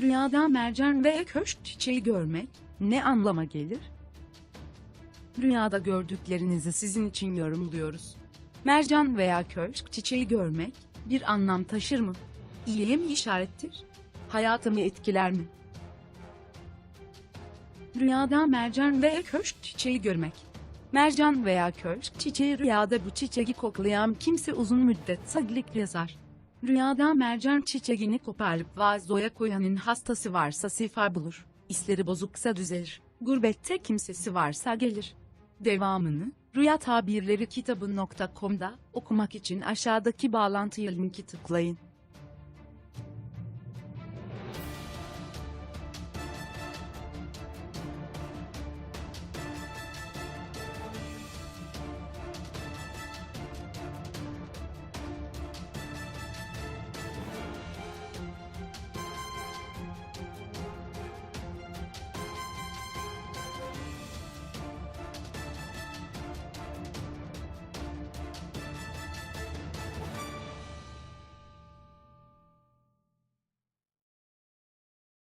Rüyada mercan ve köşk çiçeği görmek ne anlama gelir? Rüyada gördüklerinizi sizin için yorumluyoruz. Mercan veya köşk çiçeği görmek bir anlam taşır mı? İyiye mi işarettir? Hayatımı etkiler mi? Rüyada mercan ve köşk çiçeği görmek. Mercan veya köşk çiçeği rüyada bu çiçeği koklayan kimse uzun müddet saglik yazar. Rüyada mercan çiçeğini koparıp vazoya koyanın hastası varsa şifa bulur. İsleri bozuksa düzelir. Gurbette kimsesi varsa gelir. Devamını Rüya Tabirleri kitabı.com'da okumak için aşağıdaki bağlantıya linki tıklayın.